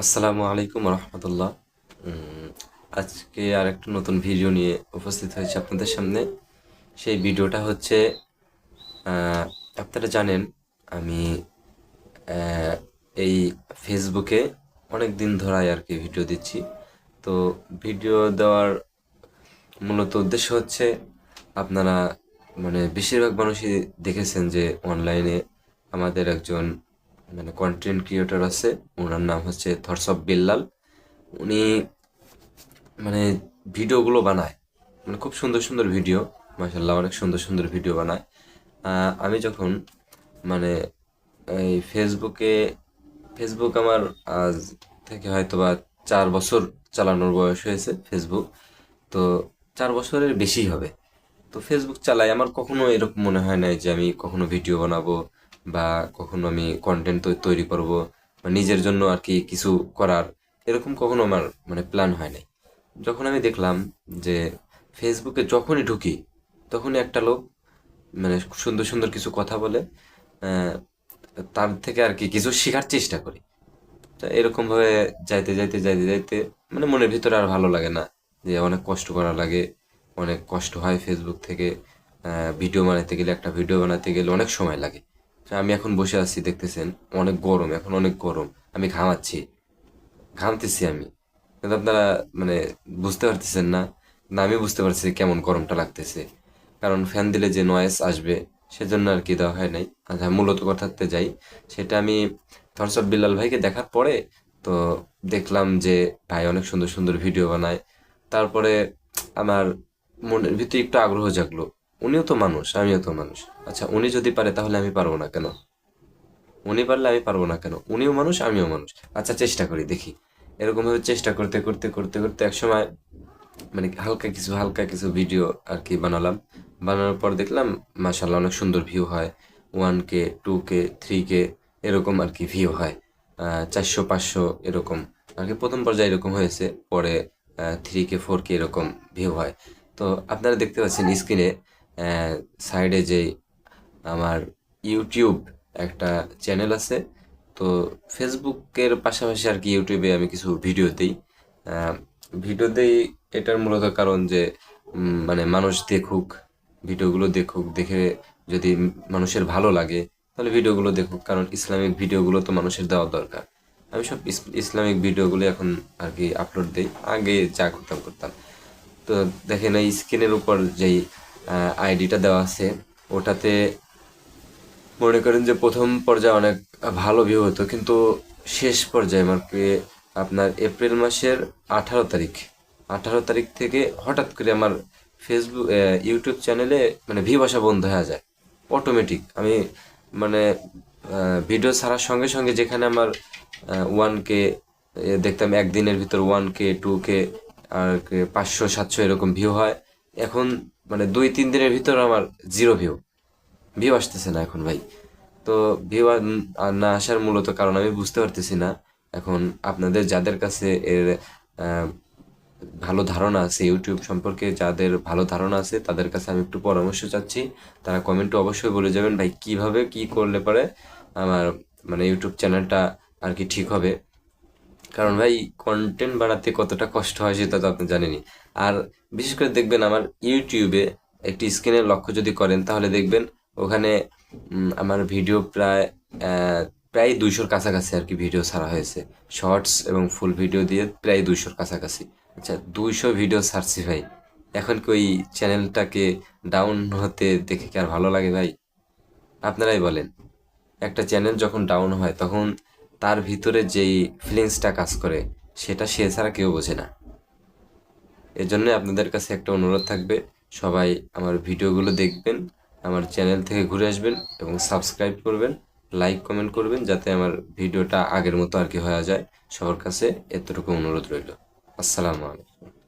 আসসালামু আলাইকুম রহমতুল্লাহ। আজকে আর একটা নতুন ভিডিও নিয়ে উপস্থিত হয়েছে আপনাদের সামনে। সেই ভিডিওটা হচ্ছে আপনারা জানেন, আমি এই ফেসবুকে অনেক দিন ধরাই আর কি ভিডিও দিচ্ছি। তো ভিডিও দেওয়ার মূলত উদ্দেশ্য হচ্ছে, আপনারা মানে বেশিরভাগ মানুষই দেখেছেন যে অনলাইনে আমাদের একজন মানে কন্টেন্ট ক্রিয়েটর আছে, ওনার নাম হচ্ছে থরসব বিল্লাল। উনি মানে ভিডিওগুলো বানায়। মানে খুব সুন্দর সুন্দর ভিডিও মাশাল্লাহ অনেক সুন্দর সুন্দর ভিডিও বানায়। আমি যখন মানে এই ফেসবুকে, ফেসবুক আমার আজ থেকে হয়তো বা চার বছর চালানোর বয়স হয়েছে ফেসবুক। তো চার বছরের বেশি হবে। তো ফেসবুক চালাই, আমার কখনো এরকম মনে হয় নাই যে আমি কখনো ভিডিও বানাবো। বা কখনো আমি কন্টেন্ট তৈরি করব বা নিজের জন্য আর কি কিছু করার, এরকম কখনো আমার মানে প্ল্যান হয় নাই। যখন আমি দেখলাম যে ফেসবুকে যখনই ঢুকি, তখনই একটা লোক মানে সুন্দর সুন্দর কিছু কথা বলে তার থেকে আর কি কিছু শেখার চেষ্টা করি। তা এরকম ভাবে যাইতে যাইতে যাইতে যাইতে মানে মনের ভিতরে আর ভালো লাগে না যে অনেক কষ্ট করা লাগে, অনেক কষ্ট হয় ফেসবুক থেকে ভিডিও বানাতে গেলে, একটা ভিডিও বানাতে গেলে অনেক সময় লাগে। আমি এখন বসে আছি, দেখতেছেন? অনেক গরম, এখন অনেক গরম। আমি ঘামাচ্ছি। ঘামতেছি আমি। কিন্তু আপনারা মানে বুঝতে পারতেছেন না? না আমি বুঝতে পারছি কেমন গরমটা লাগতেছে। কারণ ফ্যান দিলে যে নয়েজ আসবে, সেজন্য আর কি দেওয়া হয় নাই। আচ্ছা মূলত কথাতে যাই। সেটা আমি থরসব বিল্লাল ভাইকে দেখার পরে তো দেখলাম যে ভাই অনেক সুন্দর সুন্দর ভিডিও বানায়। তারপরে আমার মনের ভিতরে একটু আগ্রহ জাগলো। উনিও তো মানুষ, আমিও তো মানুষ। আচ্ছা উনি যদি পারে তাহলে আমি পারব না কেন? উনি পারলে আমি পারব না কেন? উনিও মানুষ, আমিও মানুষ। আচ্ছা চেষ্টা করি, দেখি। এরকম ভাবে চেষ্টা করতে করতে করতে করতে এক সময় মানে হালকা কিছু হালকা কিছু ভিডিও আর কি বানালাম। বানানোর পর দেখলাম মাশাল্লাহ অনেক সুন্দর ভিউ হয়। One K two K three K এরকম আর কি ভিউ হয়। চারশো, পাঁচশো এরকম। আর কি প্রথম পর্যায়ে এরকম হয়েছে, পরে থ্রি কে ফোর কে এরকম ভিউ হয়। তো আপনারা দেখতে পাচ্ছেন স্ক্রিনে সাইডে যে আমার ইউটিউব একটা চ্যানেল আছে, তো ফেসবুকের পাশাপাশি আর কি ইউটিউবে আমি কিছু ভিডিও দিই। ভিডিও দেই এটার মূলত কারণ যে মানে মানুষ দেখুক ভিডিওগুলো দেখুক, দেখে যদি মানুষের ভালো লাগে, তাহলে ভিডিওগুলো দেখুক, কারণ ইসলামিক ভিডিওগুলো তো মানুষের দেওয়া দরকার। আমি সব ইসলামিক ভিডিওগুলো এখন আর কি আপলোড দিই, আগে যা করতাম করতাম। তো দেখেন এই স্ক্রিনের উপর যেই আইডিটা দেওয়া আছে। ওটাতে মনে করেন যে প্রথম পর্যায়ে অনেক ভালো ভিউ হতো, কিন্তু শেষ পর্যায়ে আমার আপনার এপ্রিল মাসের আঠারো তারিখ। আঠারো তারিখ থেকে হঠাৎ করে আমার ফেসবুক ইউটিউব চ্যানেলে মানে ভিউ আসা বন্ধ হয়ে যায়। অটোমেটিক আমি মানে ভিডিও ছাড়ার সঙ্গে সঙ্গে যেখানে আমার ওয়ান কে দেখতাম একদিনের ভিতর ওয়ান কে টু কে আর পাঁচশো, সাতশো এরকম ভিউ হয়। এখন মানে দুই, তিন দিনের ভিতর আমার জিরো ভিউ ভিউ আসতেছে না এখন ভাই। তো ভিউ আর না আসার মূলত কারণ আমি বুঝতে পারতেছি না। এখন আপনাদের যাদের কাছে এর ভালো ধারণা আছে ইউটিউব সম্পর্কে, যাদের ভালো ধারণা আছে, তাদের কাছে আমি একটু পরামর্শ চাচ্ছি। তারা কমেন্টে অবশ্যই বলে যাবেন, ভাই, কীভাবে কি করলে পরে আমার মানে ইউটিউব চ্যানেলটা আর কি ঠিক হবে। কারণ ভাই কন্টেন্ট বানাতে কতটা কষ্ট হয় সেটা তো আপনি জানেনই। আর বিশেষ করে দেখবেন আমার ইউটিউবে একটি স্ক্রিনের লক্ষ্য যদি করেন, তাহলে দেখবেন ওখানে আমার ভিডিও প্রায় প্রায় দুইশোর কাছাকাছি আর কি ভিডিও ছাড়া হয়েছে। শর্টস এবং ফুল ভিডিও দিয়ে প্রায় দুইশোর কাছাকাছি। আচ্ছা দুইশো ভিডিও ছাড়ছি ভাই। এখন কি ওই চ্যানেলটাকে ডাউন হতে দেখে কি আর ভালো লাগে ভাই? আপনারাই বলেন। একটা চ্যানেল যখন ডাউন হয়, তখন তার ভিতরে যেই ফিলিংসটা কাজ করে, সেটা সে ছাড়া কেউ বোঝে না। এজন্য জন্য আপনাদের কাছে একটা অনুরোধ থাকবে, সবাই আমার ভিডিওগুলো দেখবেন, আমার চ্যানেল থেকে ঘুরে আসবেন এবং সাবস্ক্রাইব করবেন লাইক কমেন্ট করবেন যাতে আমার ভিডিওটা আগের মতো আর কি হয়ে যায়। সবার কাছে এতটুকু অনুরোধ রইল। আসসালামু আলাইকুম।